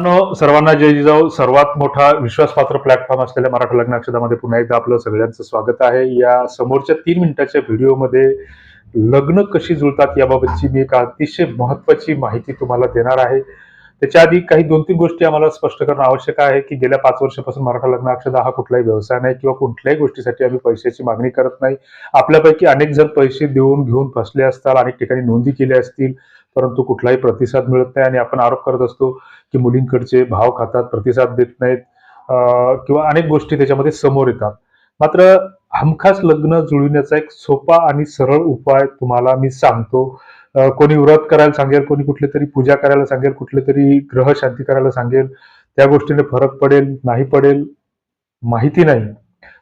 मित्रांनो सर्वांना जय जिजाऊ. सर्वात मोठा विश्वासपात्र प्लॅटफॉर्म असलेल्या मराठा लग्नाक्षदामध्ये पुन्हा एकदा आपलं सगळ्यांचं स्वागत आहे. या समोरच्या तीन मिनिटाच्या व्हिडिओमध्ये लग्न कशी जुळतात याबाबतची मी एक अतिशय महत्वाची माहिती तुम्हाला देणार आहे. त्याच्या आधी काही दोन तीन गोष्टी आम्हाला स्पष्ट करणं आवश्यक आहे की गेल्या पाच वर्षापासून मराठा लग्न अक्षदा हा कुठलाही व्यवसाय नाही किंवा कुठल्याही गोष्टीसाठी आम्ही पैशाची मागणी करत नाही. आपल्यापैकी अनेक जण पैसे देऊन घेऊन फसले असतात अनेक ठिकाणी नोंदी केल्या असतील. परंतु कुठलाही प्रतिसाद मिळत नाही आणि आपण आरोप करत असतो की मुलींकडचे भाव खातात प्रतिसाद देत नाहीत किंवा अनेक गोष्टी त्याच्यामध्ये समोर येतात. मात्र हमखास लग्न जुळविण्याचा एक सोपा आणि सरळ उपाय तुम्हाला मी सांगतो. कोणी व्रत करायला सांगेल कोणी कुठली तरी पूजा करायला सांगेल कुठले तरी ग्रह शांती करायला सांगेल त्या गोष्टीने फरक पडेल नाही पडेल माहिती नाही.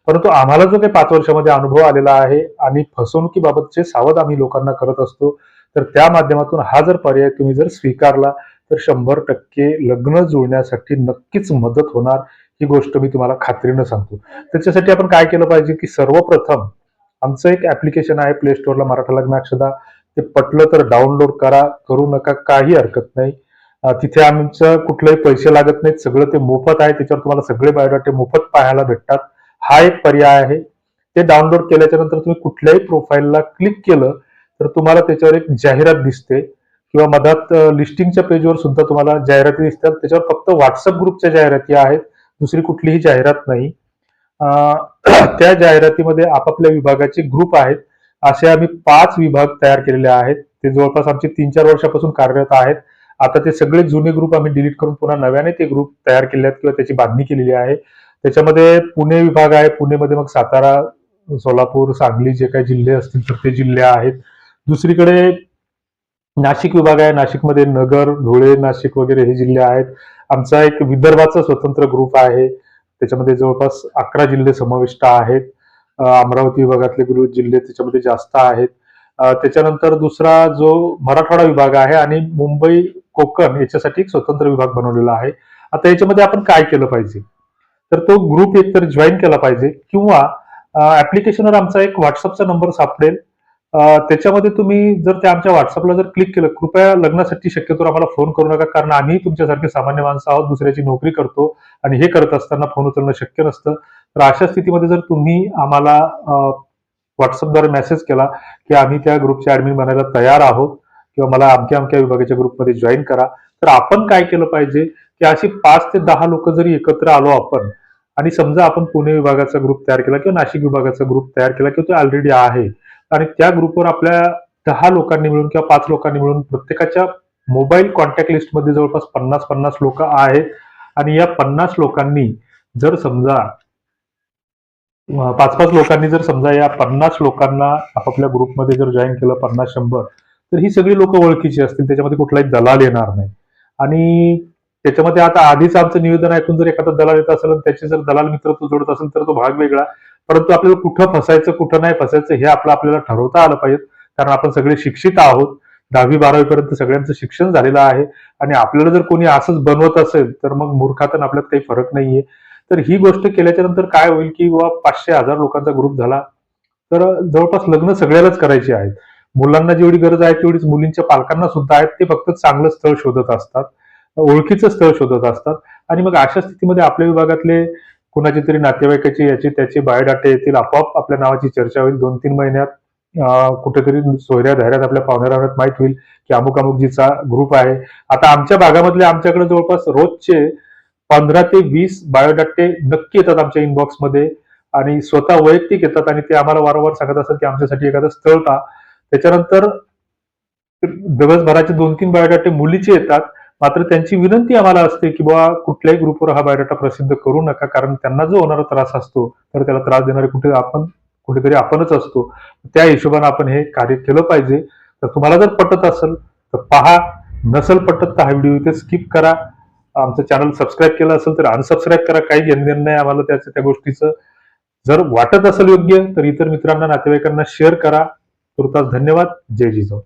परंतु आम्हाला जो काही पाच वर्षामध्ये अनुभव आलेला आहे आणि फसवणुकीबाबतचे सावध आम्ही लोकांना करत असतो तर त्या माध्यमातून हा जर पर्याय तुम्ही जर स्वीकारला तर शंभर टक्के लग्न जुळण्यासाठी नक्कीच मदत होणार ही गोष्ट मी तुम्हाला खात्रीनं सांगतो. त्याच्यासाठी आपण काय केलं पाहिजे की सर्वप्रथम आमचं एक ऍप्लिकेशन आहे प्ले स्टोअरला मराठा लग्न अक्षदा. ते पटलं तर डाउनलोड करा करू नका काही हरकत नाही. तिथे आमचं कुठलेही पैसे लागत नाहीत सगळं ते मोफत आहे त्याच्यावर तुम्हाला सगळे बायोडाटे मोफत पाहायला भेटतात. हा एक पर्याय आहे. ते डाउनलोड केल्याच्यानंतर तुम्ही कुठल्याही प्रोफाईलला क्लिक केलं तर तुम्हाला त्याच्यावर एक जाहिरात दिसते किंवा मधात लिस्टिंगच्या पेजवर सुद्धा तुम्हाला जाहिराती दिसतात. त्याच्यावर फक्त व्हॉट्सअप ग्रुपच्या जाहिराती आहेत. दुसरी कुठलीही जाहिरात नाही. त्या जाहिरातीमध्ये आपापल्या विभागाचे ग्रुप आहेत. असे आम्ही पाच विभाग तयार केलेले आहेत. ते जवळपास आमचे तीन चार वर्षापासून कार्यरत आहेत. आता ते सगळे जुने ग्रुप आम्ही डिलीट करून पुन्हा नव्याने ते ग्रुप तयार केले आहेत किंवा त्याची बांधणी केलेली आहे. त्याच्यामध्ये पुणे विभाग आहे. पुणेमध्ये मग सातारा सोलापूर सांगली जे काही जिल्हे असतील तर ते जिल्हे आहेत. दुसरीकडे नाशिक विभाग आहे. नाशिकमध्ये नगर धुळे नाशिक वगैरे हे जिल्हे आहेत. आमचा एक विदर्भाचा स्वतंत्र ग्रुप आहे. त्याच्यामध्ये जवळपास अकरा जिल्हे समाविष्ट आहेत. अमरावती विभागातले गृह जिल्हे त्याच्यामध्ये जास्त आहेत. त्याच्यानंतर दुसरा जो मराठवाडा विभाग आहे आणि मुंबई कोकण याच्यासाठी एक स्वतंत्र विभाग बनवलेला आहे. आता याच्यामध्ये आपण काय केलं पाहिजे? तर तो ग्रुप एकतर जॉईन केला पाहिजे. किंवा ऍप्लिकेशनवर आमचा एक व्हॉट्सअपचा नंबर सापडेल. त्याच्यामध्ये तुम्ही जर त्या आमच्या व्हॉट्सअपला जर क्लिक केलं कृपया लग्नासाठी शक्यतो आम्हाला फोन करू नका कारण आम्ही तुमच्यासारखे सामान्य माणसं आहोत दुसऱ्याची नोकरी करतो आणि हे करत असताना फोन उचलणं शक्य नसतं. तर अशा स्थितीमध्ये जर तुम्ही आम्हाला व्हॉट्सअपद्वारे मेसेज केला की आम्ही त्या ग्रुपचे ऍडमिन बनायला तयार आहोत किंवा मला अमक्या अमक्या विभागाच्या ग्रुपमध्ये जॉईन करा तर आपण काय केलं पाहिजे? की अशी पाच ते दहा लोक जरी एकत्र आलो आपण आणि समजा आपण पुणे विभागाचा ग्रुप तयार केला किंवा नाशिक विभागाचा ग्रुप तयार केला किंवा तो ऑलरेडी आहे आणि त्या ग्रुपवर आपल्या दहा लोकांनी मिळून किंवा पाच लोकांनी मिळून प्रत्येकाच्या मोबाईल कॉन्टॅक्ट लिस्टमध्ये जवळपास पन्नास पन्नास लोक आहेत आणि या पन्नास लोकांनी जर समजा पाच पाच लोकांनी जर समजा या पन्नास लोकांना आपापल्या ग्रुपमध्ये जर जॉईन केलं पन्नास शंभर तर ही सगळी लोक ओळखीची असतील त्याच्यामध्ये कुठलाही दलाल येणार नाही. आणि त्याच्यामध्ये आता आधीच आमचं निवेदन ऐकून जर एखादा दलाल येत असेल आणि त्याचे जर दलाल मित्र तो जोडत असेल तर तो भाग वेगळा. परंतु आपल्याला कुठं फसायचं कुठं नाही फसायचं हे आपलं आपल्याला ठरवता आलं पाहिजे. कारण आपण सगळे शिक्षित आहोत. दहावी बारावीपर्यंत सगळ्यांचं शिक्षण झालेलं आहे. आणि आपल्याला जर कोणी असंच बनवत असेल तर मग मूर्खातन आपल्यात काही फरक नाहीये. तर ही गोष्ट केल्याच्यानंतर काय होईल की बाबा पाचशे हजार लोकांचा ग्रुप झाला. तर जवळपास लग्न सगळ्यालाच करायची आहेत. मुलांना जेवढी गरज आहे तेवढीच मुलींच्या पालकांना सुद्धा आहेत. ते फक्त चांगलं स्थळ शोधत असतात. ओळखीचं स्थळ शोधत असतात. आणि मग अशा स्थितीमध्ये आपल्या विभागातले कुणाची तरी नातेवाईकाची याची त्याचे बायोडाटे येतील आपोआप आपल्या नावाची चर्चा होईल. दोन तीन महिन्यात कुठेतरी सोयऱ्या धैर्यात आपल्या पाहुण्यारावण्यात माहीत होईल की अमुक अमुक जीचा ग्रुप आहे. आता आमच्या भागामधले आमच्याकडे जवळपास रोजचे पंधरा ते वीस बायोडाटे नक्की येतात आमच्या इनबॉक्समध्ये. आणि स्वतः वैयक्तिक येतात आणि ते आम्हाला वारंवार सांगत असतात की आमच्यासाठी एखादं स्थळ का त्याच्यानंतर दिवसभराचे दोन तीन बायोडाटे मुलीचे येतात. मात्र त्यांची विनंती आम्हाला असते की बाबा कुठल्याही ग्रुपवर हा बायोडाटा प्रसिद्ध करू नका कारण त्यांना जो होणारा त्रास असतो तर त्याला त्रास देणारे कुठे आपण कुठेतरी आपणच असतो. त्या हिशोबाने आपण हे कार्य केलं पाहिजे. तर तुम्हाला जर पटत असेल तर पहा. नसेल पटत तर हा व्हिडिओ इथे स्किप करा. आमचं चॅनल सबस्क्राईब केलं असेल तर अनसबस्क्राईब करा. काही घेणं नाही आम्हाला त्याचं त्या गोष्टीचं. जर वाटत असेल योग्य तर इतर मित्रांना नातेवाईकांना शेअर करा. तुर्तास धन्यवाद. जय जिजाऊ.